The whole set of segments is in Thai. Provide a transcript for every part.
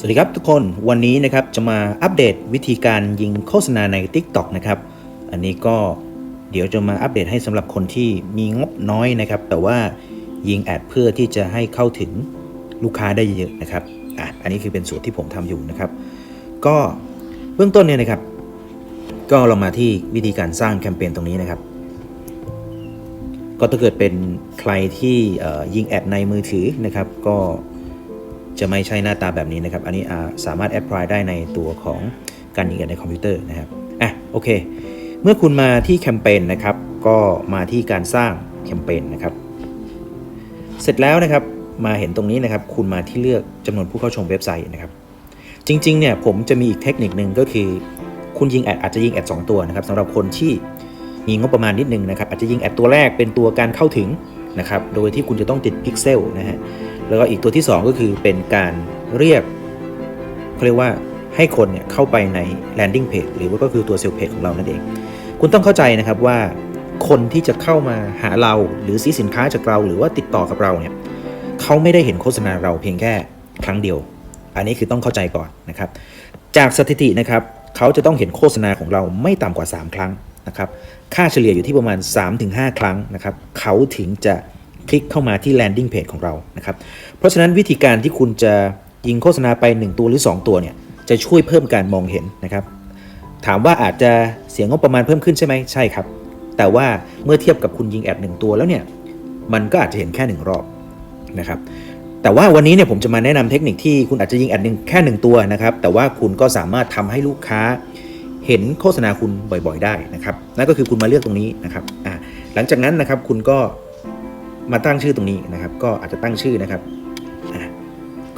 สวัสดีครับทุกคนวันนี้นะครับจะมาอัปเดตวิธีการยิงโฆษณาใน TikTok นะครับอันนี้ก็เดี๋ยวจะมาอัปเดตให้สำหรับคนที่มีงบน้อยนะครับ แต่ว่ายิงแอดเพื่อที่จะให้เข้าถึงลูกค้าได้เยอะนะครับอะอันนี้คือเป็นสูตรที่ผมทำอยู่นะครับ ก็เบื้องต้นเนี่ยนะครับ ก็เรามาที่วิธีการสร้างแคมเปญตรงนี้นะครับ ก็ถ้าเกิดเป็นใครที่ยิงแอดในมือถือนะครับ ก็ จะไม่ใช่หน้าตาแบบนี้นะครับ อันนี้าสามารถแอพพลายได้ในตัวของการยิงแอดในคอมพิวเตอร์นะครับอะโอเค เมื่อคุณมาที่แคมเปญนะครับ ก็มาที่การสร้างแคมเปญนะครับ เสร็จแล้วนะครับมาเห็นตรงนี้นะครับ คุณมาที่เลือกจำนวนผู้เข้าชมเว็บไซต์นะครับ จริงๆเนี่ยผมจะมีอีกเทคนิคนึงก็คือ คุณยิงแอดอาจจะยิงแอด2ตัวนะครับสำหรับคนที่มีงบประมาณนิดนึงนะครับอาจจะยิงแอดตัวแรกเป็นตัวการเข้าถึงนะครับ โดยที่คุณจะต้องติดพิกเซลนะฮะ แล้วก็อีกตัวที่ 2 ก็คือเป็นการเรียกเขาเรียกว่าให้คนเนี่ยเข้าไปใน landing page หรือว่าก็คือตัวเซลล์เพจของเรานั่นเอง คุณต้องเข้าใจนะครับว่าคนที่จะเข้ามาหาเราหรือซื้อสินค้าจากเราหรือว่าติดต่อกับเราเนี่ยเขาไม่ได้เห็นโฆษณาเราเพียงแค่ครั้งเดียว อันนี้คือต้องเข้าใจก่อนนะครับ จากสถิตินะครับเขาจะต้องเห็นโฆษณาของเราไม่ต่ำกว่า 3 ครั้งนะครับ ค่าเฉลี่ยอยู่ที่ประมาณ 3-5 ครั้งนะครับ เขาถึงจะ คลิกเข้ามาที่ landing page ของเรานะครับ เพราะฉะนั้นวิธีการที่คุณจะยิงโฆษณาไป 1 ตัวหรือ 2 ตัวเนี่ยจะช่วยเพิ่มการมองเห็นนะครับ ถามว่าอาจจะเสียงบประมาณเพิ่มขึ้นใช่ไหมใช่ครับ แต่ว่าเมื่อเทียบกับคุณยิงแอดหนึ่งตัวแล้วเนี่ยมันก็อาจจะเห็นแค่หนึ่งรอบนะครับแต่ว่าวันนี้เนี่ยผมจะมาแนะนำเทคนิคที่คุณอาจจะยิงแอดหนึ่งแค่หนึ่งตัวนะครับ แต่ว่าคุณก็สามารถทำให้ลูกค้าเห็นโฆษณาคุณบ่อยๆ ได้นะครับนั่นก็คือคุณมาเลือกตรงนี้นะครับอ่าหลังจากนั้นนะครับคุณก็ มาตั้งชื่อตรงนี้นะครับ ก็อาจจะตั้งชื่อนะครับ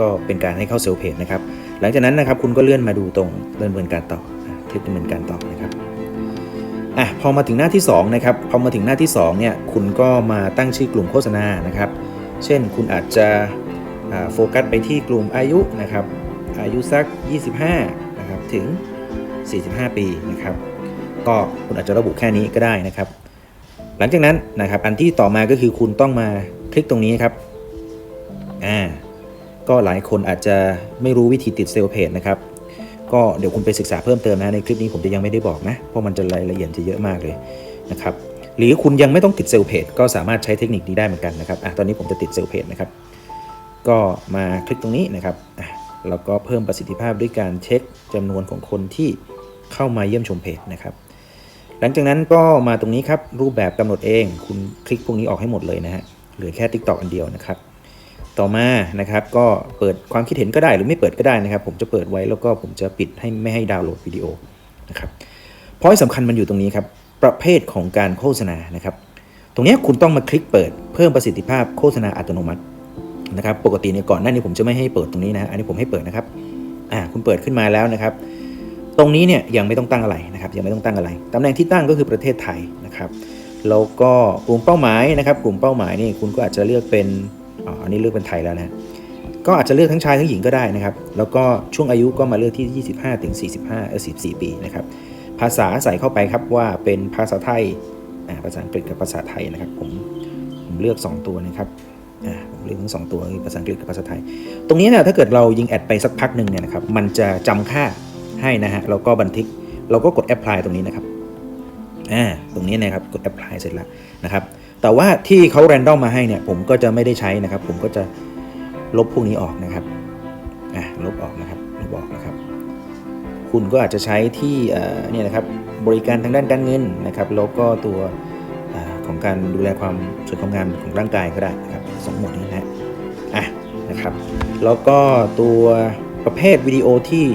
ก็เป็นการให้เข้าเซลล์เพจนะครับ หลังจากนั้นนะครับคุณก็เลื่อนมาดูตรงดำเนินการต่อคลิกดำเนินการต่อนะครับอะพอมาถึงหน้าที่สองนะครับพอมาถึงหน้าที่สองเนี่ยคุณก็มาตั้งชื่อกลุ่มโฆษณานะครับ เช่นคุณอาจจะโฟกัสไปที่กลุ่มอายุนะครับอายุสัก 25นะครับถึง 45 ปีนะครับ ก็คุณอาจจะระบุแค่นี้ก็ได้นะครับ หลังจากนั้นนะครับอันที่ต่อมาก็คือคุณต้องมาคลิกตรงนี้ครับอ่าก็หลายคนอาจจะไม่รู้วิธีติดเซลล์เพจนะครับก็เดี๋ยวคุณไปศึกษาเพิ่มเติมนะในคลิปนี้ผมจะยังไม่ได้บอกนะ เพราะมันจะรายละเอียดจะเยอะมากเลยนะครับหรือคุณยังไม่ต้องติดเซลล์เพจก็สามารถใช้เทคนิคนี้ได้เหมือนกันนะครับอะตอนนี้ผมจะติดเซลล์เพจนะครับก็มาคลิกตรงนี้นะครับอะแล้วก็เพิ่มประสิทธิภาพด้วยการเช็คจำนวนของคนที่เข้ามาเยี่ยมชมเพจนะครับ หลังจากนั้นก็มาตรงนี้ครับรูปแบบกำหนดเอง คุณคลิกพวกนี้ออกให้หมดเลยนะฮะเหลือแค่ TikTok อันเดียวนะครับ ต่อมานะครับก็เปิดความคิดเห็นก็ได้หรือไม่เปิดก็ได้นะครับ ผมจะเปิดไว้แล้วก็ผมจะปิดให้ไม่ให้ดาวน์โหลดวิดีโอนะครับเพราะที่สำคัญมันอยู่ตรงนี้ครับประเภทของการโฆษณานะครับ ตรงนี้คุณต้องมาคลิกเปิดเพิ่มประสิทธิภาพโฆษณาอัตโนมัตินะครับ ปกติเนี่ยก่อนหน้านี้ผมจะไม่ให้เปิดตรงนี้นะอันนี้ผมให้เปิดนะครับอ่าคุณเปิดขึ้นมาแล้วนะครับ ตรงนี้เนี่ยยังไม่ต้องตั้งอะไรนะครับยังไม่ต้องตั้งอะไรตำแหน่งที่ตั้งก็คือประเทศไทยนะครับแล้วก็กลุ่มเป้าหมายนะครับ กลุ่มเป้าหมายนี่คุณก็อาจจะเลือกเป็นอ๋ออันนี้เลือกเป็นไทยแล้วนะก็อาจจะเลือกทั้งชายทั้งหญิงก็ได้นะครับ แล้วก็ช่วงอายุก็มาเลือกที่ 25 ถึง 45เออ14ปีนะครับ ภาษาใส่เข้าไปครับว่าเป็นภาษาไทยอ่าภาษาอังกฤษกับภาษาไทยนะครับผมผมเลือก 2 ตัวนะครับอ่าผมเลือกทั้งสองตัวคือภาษาอังกฤษกับภาษาไทย ตรงนี้เนี่ยถ้าเกิดเรายิงแอดไปสักพักหนึ่งเนี่ยนะครับมันจะจำค่า ให้นะฮะแล้วก็บันทึกเราก็กด apply ตรงนี้นะครับอ่าตรงนี้นะครับกด apply เสร็จแล้วนะครับ แต่ว่าที่เขา random มาให้เนี่ยผมก็จะไม่ได้ใช้นะครับ ผมก็จะลบพวกนี้ออกนะครับอ่าลบออกนะครับลบออกนะครับ คุณก็อาจจะใช้ที่เนี่ยนะครับบริการทางด้านการเงินนะครับแล้วก็ตัวอของการดูแลความสวยความงามของร่างกายก็ได้นะครับสองหมวดนี้นะฮะอะนะครับแล้วก็ตัวประเภทวิดีโอที่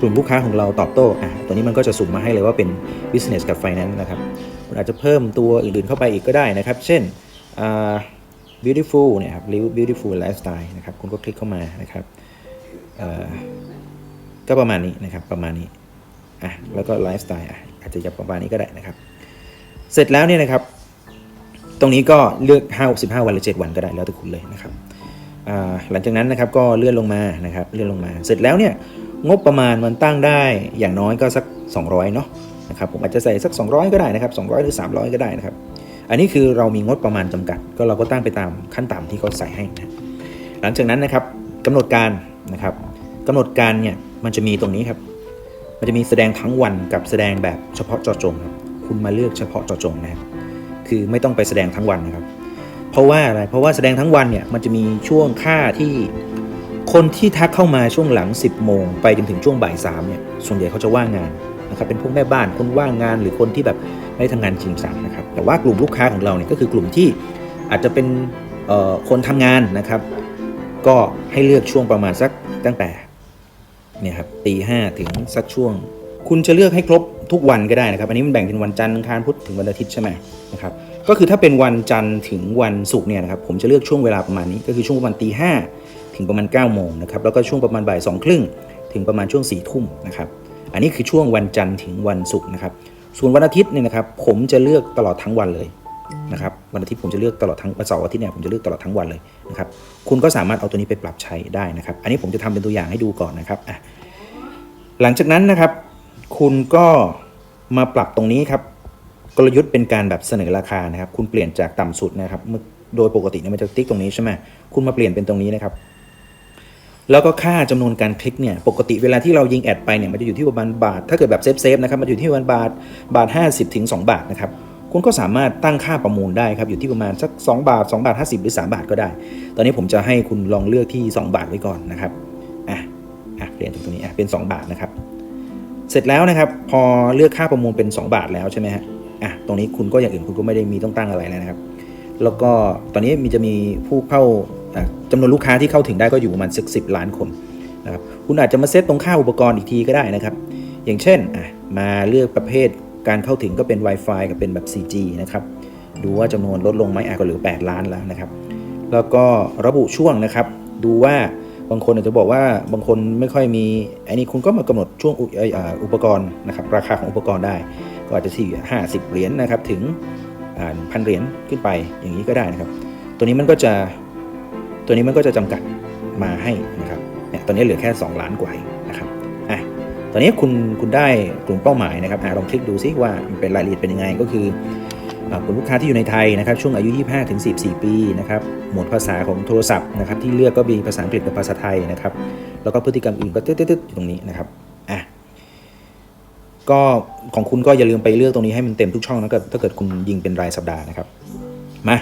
กลุ่มลูกค้าของเราตอบโต้อะตัวนี้มันก็จะสุ่มมาให้เลยว่าเป็น business กับ finance นะครับคุณอาจจะเพิ่มตัวอื่นๆเข้าไปอีกก็ได้นะครับ เช่น beautiful เนี่ยครับ live beautiful lifestyle นะครับ คุณก็คลิกเข้ามานะครับก็ประมาณนี้นะครับ ประมาณนี้อะแล้วก็ lifestyle อะอาจจะอยากประมาณนี้ก็ได้นะครับ เสร็จแล้วเนี่ยนะครับ ตรงนี้ก็เลือก5 15วันหรือ 7 วันก็ได้แล้วแต่คุณเลยนะครับ หลังจากนั้นนะครับก็เลื่อนลงมานะครับเลื่อนลงมา เสร็จแล้วเนี่ยงบประมาณมันตั้งได้อย่างน้อยก็สัก 200เนาะนะครับผมอาจจะใส่สัก 200 ก็ได้นะครับ200 หรือ 300 ก็ได้นะครับ อันนี้คือเรามีงบประมาณจำกัด ก็เราก็ตั้งไปตามขั้นต่ำที่เขาใส่ให้นะหลังจากนั้นนะครับกำหนดการนะครับกำหนดการเนี่ยมันจะมีตรงนี้ครับ มันจะมีแสดงทั้งวันกับแสดงแบบเฉพาะเจาะจงครับคุณมาเลือกเฉพาะเจาะจงนะครับคือไม่ต้องไปแสดงทั้งวันนะครับ เพราะว่าอะไรเพราะว่าแสดงทั้งวันเนี่ยมันจะมีช่วงค่าที่คนที่ทักเข้ามาช่วงหลัง 10 โมง ไปจนถึงช่วงบ่ายสามเนี่ยส่วนใหญ่เขาจะว่างงานนะครับเป็นพวกแม่บ้านคนว่างงานหรือคนที่แบบไม่ได้ทำงานจริงจังนะครับแต่ว่ากลุ่มลูกค้าของเราเนี่ยก็คือกลุ่มที่อาจจะเป็นคนทำงานนะครับ ก็ให้เลือกช่วงประมาณสักตั้งแต่เนี่ยครับตีห้าถึงสักช่วง คุณจะเลือกให้ครบ ทุกวันก็ได้นะครับ อันนี้มันแบ่งเป็นวันจันทร์อังคารพุธถึงวันอาทิตย์ใช่ไหมนะครับก็คือถ้าเป็นวันจันทร์ถึงวันศุกร์เนี่ยนะครับผมจะเลือกช่วงเวลาประมาณนี้ ก็คือช่วงประมาณตีห้าถึงประมาณ9ก้าโมงนะครับแล้วก็ช่วงประมาณบ่ายสองครึ่งถึงประมาณช่วง4ี่ทุ่มนะครับอันนี้คือช่วงวันจันทร์ถึงวันศุกร์นะครับส่วนวันอาทิตย์เนี่ยนะครับผมจะเลือกตลอดทั้งวันเลยนะครับวันอาทิตย์ผมจะเลือกตลอดทั้งวันเสาร์อาทิตย์เนี่ยผมจะเลือกตลอดทั้งวันเลยนะครับคุณก็สามารถเอาตัวนี้ไปปรับใช้ได้นะครับ อันนี้ผมจะทำเป็นตัวอย่างให้ดูก่อนนะครับหลังจากนั้นนะครับ คุณก็มาปรับตรงนี้ครับ กลยุทธ์เป็นการแบบเสนอราคานะครับ คุณเปลี่ยนจากต่ำสุดนะครับโดยปกติเนี่ยมันจะติ๊กตรงนี้ใช่ไหมคุณมาเปลี่ยนเป็นตรงนี้นะครับ แล้วก็ค่าจำนวนการคลิกเนี่ย ปกติเวลาที่เรายิงแอดไปเนี่ยมันจะอยู่ที่ประมาณบาท ถ้าเกิดแบบเซฟเซฟนะครับ มันอยู่ที่ประมาณบาท บาท 50ถึง2บาทนะครับ คุณก็สามารถตั้งค่าประมูลได้ครับ อยู่ที่ประมาณสัก 2 บาท 2 บาท 50 หรือ 3 บาทก็ได้ ตอนนี้ผมจะให้คุณลองเลือกที่ 2 บาทไว้ก่อนนะครับ อะ อะ เปลี่ยนจากตรงนี้ อะ เป็น 2 บาทนะครับ เสร็จแล้วนะครับ พอเลือกค่าประมูลเป็น 2 บาทแล้วใช่ไหมฮะอะตรงนี้คุณก็อย่างอื่นคุณก็ไม่ได้มีต้องตั้งอะไรแล้วนะครับ แล้วก็ตอนนี้มีจะมีผู้เข้าจำนวนลูกค้าที่เข้าถึงได้ก็อยู่ประมาณสักสิล้านคนนะครับคุณอาจจะมาเซตตรงค่าอุปกรณ์อีกทีก็ได้นะครับ อย่างเช่นอะมาเลือกประเภทการเข้าถึงก็เป็น Wi-Fi กับเป็นแบบ 4G นะครับดูว่าจำนวนลดลงไหมอะก็เหลือ 8 ล้านแล้วนะครับ แล้วก็ระบุช่วงนะครับ ดูว่า บางคนอาจจะบอกว่าบางคนไม่ค่อยมีอันนี้คุณก็มากำหนดช่วงอุเอ่ออ่าอุปกรณ์นะครับราคาของอุปกรณ์ได้ ก็อาจจะที่50เหรียญนะครับถึงพันเหรียญขึ้นไปอย่างนี้ก็ได้นะครับ ตัวนี้มันก็จะตัวนี้มันก็จะจำกัดมาให้นะครับเนี่ยตอนนี้เหลือแค่ 2 ล้านกว่าเองนะครับอะตอนนี้คุณคุณได้กลุ่มเป้าหมายนะครับอะลองคลิกดูซิว่ามันเป็นรายละเอียดเป็นยังไงก็คือ กลุ่มลูกค้าที่อยู่ในไทยนะครับช่วงอายุ 25ถึง44 ปีนะครับหมวดภาษาของโทรศัพท์นะครับที่เลือกก็มีภาษาอังกฤษกับภาษาไทยนะครับแล้วก็พฤติกรรมอื่นก็ตึ๊ดๆอยู่ตรงนี้นะครับอะก็ของคุณก็อย่าลืมไปเลือกตรงนี้ให้มันเต็มทุกช่องนะถ้าเกิดคุณยิงเป็นรายสัปดาห์นะครับมา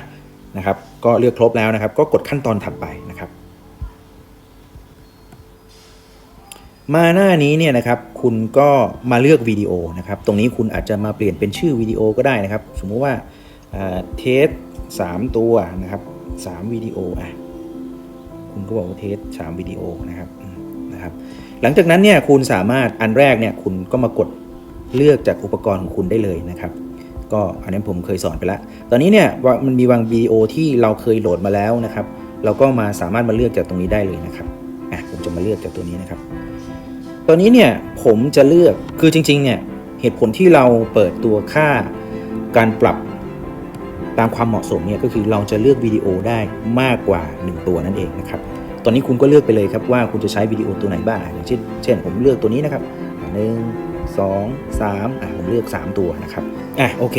นะครับก็เลือกครบแล้วนะครับ ก็กดขั้นตอนถัดไป มาหน้านี้เนี่ยนะครับคุณก็มาเลือกวิดีโอนะครับตรงนี้คุณอาจจะมาเปลี่ยนเป็นชื่อวิดีโอก็ได้นะครับ สมมุติว่าเทสสามตัวนะครับสามวิดีโออะคุณก็บอกว่าเทสสามวิดีโอนะครับนะครับ หลังจากนั้นเนี่ยคุณสามารถอันแรกเนี่ยคุณก็มากดเลือกจากอุปกรณ์ของคุณได้เลยนะครับ ก็อันนั้นผมเคยสอนไปแล้ว ตอนนี้เนี่ยมันมีบางวิดีโอที่เราเคยโหลดมาแล้วนะครับ เราก็มาสามารถมาเลือกจากตรงนี้ได้เลยนะครับอะผมจะมาเลือกจากตัวนี้นะครับ ตัวนี้เนี่ยผมจะเลือกคือจริงๆเนี่ยเหตุผลที่เราเปิดตัวค่าการปรับตามความเหมาะสมเนี่ยก็คือเราจะเลือกวิดีโอได้มากกว่า 1 ตัวนั่นเองนะครับตอนนี้คุณก็เลือกไปเลยครับว่าคุณจะใช้วิดีโอตัวไหนบ้างอย่างเช่นเช่น ผมเลือกตัวนี้นะครับหนึ่งสองสามอะผมเลือก 3 ตัวนะครับอะโอเค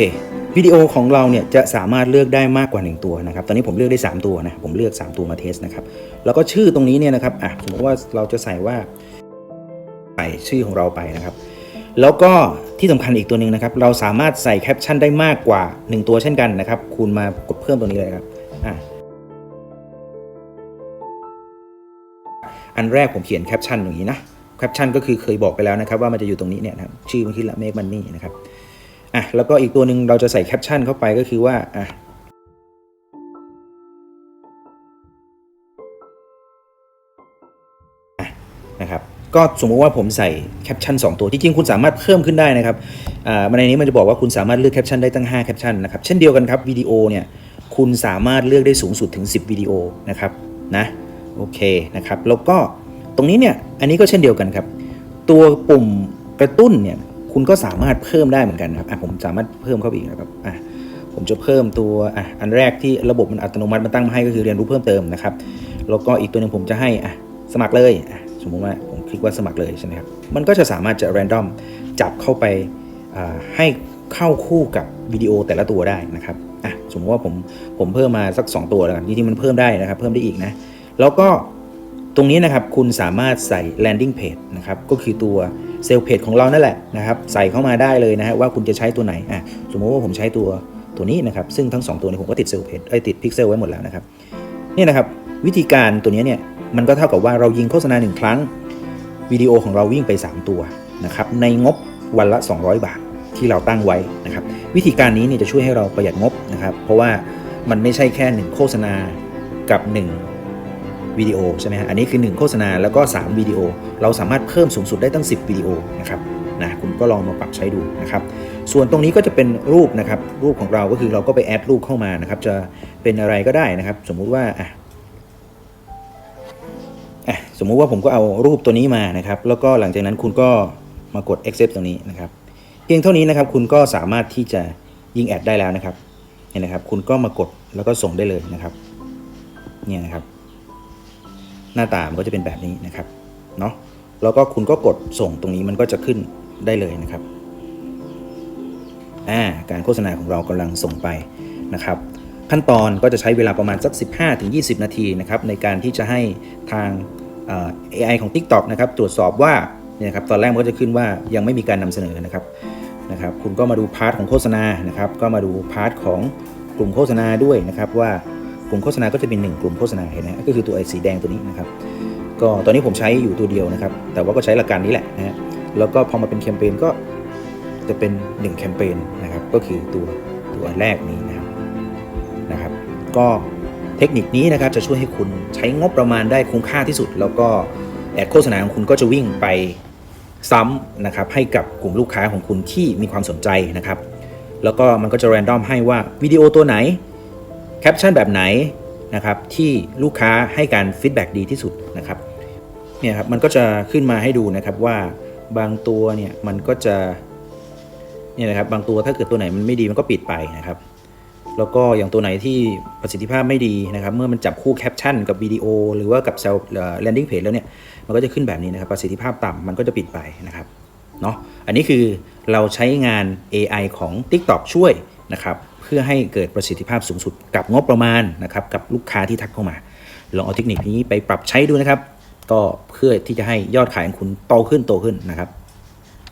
วิดีโอของเราเนี่ยจะสามารถเลือกได้มากกว่า 1 ตัวนะครับ ตอนนี้ผมเลือกได้ 3 ตัวนะผมเลือก 3 ตัวมาเทสนะครับแล้วก็ชื่อตรงนี้เนี่ยนะครับอะสมมติว่าเราจะใส่ว่า ใส่ชื่อของเราไปนะครับ แล้วก็ที่สำคัญอีกตัวหนึ่งนะครับ เราสามารถใส่แคปชั่นได้มากกว่า 1 ตัวเช่นกันนะครับคุณมากดเพิ่มตัวนี้เลยครับอะอันแรกผมเขียนแคปชั่นอย่างนี้นะแคปชั่นก็คือเคยบอกไปแล้วนะครับ ว่ามันจะอยู่ตรงนี้เนี่ยนะครับชื่อมันคือละเมกมันนี่นะครับอะแล้วก็อีกตัวหนึ่งเราจะใส่แคปชั่นเข้าไปก็คือว่าอะ ก็สมมุติว่าผมใส่แคปชั่น2ตัวที่จริงคุณสามารถเพิ่มขึ้นได้นะครับอ่าในนี้มันจะบอกว่าคุณสามารถเลือกแคปชั่นได้ตั้ง5แคปชั่นนะครับเช่นเดียวกันครับวิดีโอเนี่ยคุณสามารถเลือกได้สูงสุดถึง 10วิดีโอนะครับนะโอเคนะครับแล้วก็ตรงนี้เนี่ยอันนี้ก็เช่นเดียวกันครับ ตัวปุ่มกระตุ้นเนี่ยคุณก็สามารถเพิ่มได้เหมือนกันครับอะผมสามารถเพิ่มเข้าไปอีกนะครับอะผมจะเพิ่มตัวอะอันแรกที่ระบบมันอัตโนมัติมันตั้งมาให้ก็คือเรียนรู้เพิ่มเติมนะครับแล้วก็อีกตัวหนึ่งผมจะให้อะสมัครเลยอะสมมติว่าผม คลิกว่าสมัครเลยใช่ไหมครับ มันก็จะสามารถจะ random จับเข้าไปให้เข้าคู่กับวิดีโอแต่ละตัวได้นะครับอะสมมติว่าผมผมเพิ่มมาสัก 2 ตัวแล้วกันจริงๆมันเพิ่มได้นะครับเพิ่มได้อีกนะ แล้วก็ตรงนี้นะครับคุณสามารถใส่ landing page นะครับก็คือตัวเซลล์เพจของเรานั่นแหละนะครับใส่เข้ามาได้เลยนะฮะว่าคุณจะใช้ตัวไหนอะสมมติว่าผมใช้ตัวตัวนี้นะครับซึ่งทั้ง 2 ตัวนี้ผมก็ติดเซลล์เพจไอ้ติดพิกเซลไว้หมดแล้วนะครับเนี่ยนะครับวิธีการตัวนี้เนี่ยมันก็เท่ากับว่าเรายิงโฆษณา 1 ครั้ง วิดีโอของเราวิ่งไป 3 ตัวนะครับในงบวันละ 200 บาทที่เราตั้งไว้นะครับวิธีการนี้เนี่ยจะช่วยให้เราประหยัดงบนะครับ เพราะว่ามันไม่ใช่แค่ 1 โฆษณากับ 1 วิดีโอใช่ไหมฮะอันนี้คือ 1 โฆษณาแล้วก็ 3 วิดีโอ เราสามารถเพิ่มสูงสุดได้ตั้ง 10 วิดีโอนะครับนะคุณก็ลองมาปรับใช้ดูนะครับ ส่วนตรงนี้ก็จะเป็นรูปนะครับ รูปของเราก็คือเราก็ไปแอดรูปเข้ามานะครับ จะเป็นอะไรก็ได้นะครับ สมมุติว่าอะ สมมุติว่าผมก็เอารูปตัวนี้มานะครับ แล้วก็หลังจากนั้นคุณก็มากด accept ตรงนี้นะครับ เพียงเท่านี้นะครับ คุณก็สามารถที่จะยิงแอดได้แล้วนะครับเห็นนะครับ คุณก็มากดแล้วก็ส่งได้เลยนะครับ เนี่ยนะครับ หน้าตามันก็จะเป็นแบบนี้นะครับ เนาะแล้วก็คุณก็กดส่งตรงนี้มันก็จะขึ้นได้เลยนะครับอ่าการโฆษณาของเรากำลังส่งไปนะครับ ขั้นตอนก็จะใช้เวลาประมาณสัก 15-20 นาทีนะครับในการที่จะให้ทาง AI ของ TikTok นะครับตรวจสอบว่าเนี่ยครับตอนแรกมันก็จะขึ้นว่ายังไม่มีการนำเสนอนะครับนะครับ คุณก็มาดูพาร์ทของโฆษณานะครับ ก็มาดูพาร์ทของกลุ่มโฆษณาด้วยนะครับ ว่ากลุ่มโฆษณาก็จะเป็นหนึ่งกลุ่มโฆษณาเห็นไหมก็คือตัวไอ้สีแดงตัวนี้นะครับ ก็ตอนนี้ผมใช้อยู่ตัวเดียวนะครับ แต่ว่าก็ใช้หลักการนี้แหละนะฮะแล้วก็พอมาเป็นแคมเปญก็จะเป็น 1 แคมเปญนะครับ ก็คือตัวตัวแรกนี้นะครับนะครับ ก็ เทคนิคนี้นะครับจะช่วยให้คุณใช้งบประมาณได้คุ้มค่าที่สุด แล้วก็แอดโฆษณาของคุณก็จะวิ่งไปซ้ำนะครับให้กับกลุ่มลูกค้าของคุณที่มีความสนใจนะครับ แล้วก็มันก็จะแรนดอมให้ว่าวิดีโอตัวไหนแคปชั่นแบบไหนนะครับที่ลูกค้าให้การฟีดแบ็ดีที่สุดนะครับเนี่ยครับมันก็จะขึ้นมาให้ดูนะครับว่าบางตัวเนี่ยมันก็จะเนี่ยนะครับบางตัวถ้าเกิดตัวไหนมันไม่ดีมันก็ปิดไปนะครับ แล้วก็อย่างตัวไหนที่ประสิทธิภาพไม่ดีนะครับ เมื่อมันจับคู่แคปชั่นกับวิดีโอ หรือว่ากับเซลแลนดิ้งเพจแล้วเนี่ย มันก็จะขึ้นแบบนี้นะครับ ประสิทธิภาพต่ำมันก็จะปิดไปนะครับเนาะอันนี้คือเราใช้งาน AI ของ TikTok ช่วยนะครับเพื่อให้เกิดประสิทธิภาพสูงสุดกับงบประมาณนะครับกับลูกค้าที่ทักเข้ามา ลองเอาเทคนิคนี้ไปปรับใช้ดูนะครับ ก็เพื่อที่จะให้ยอดขายของคุณโตขึ้นโตขึ้นนะครับ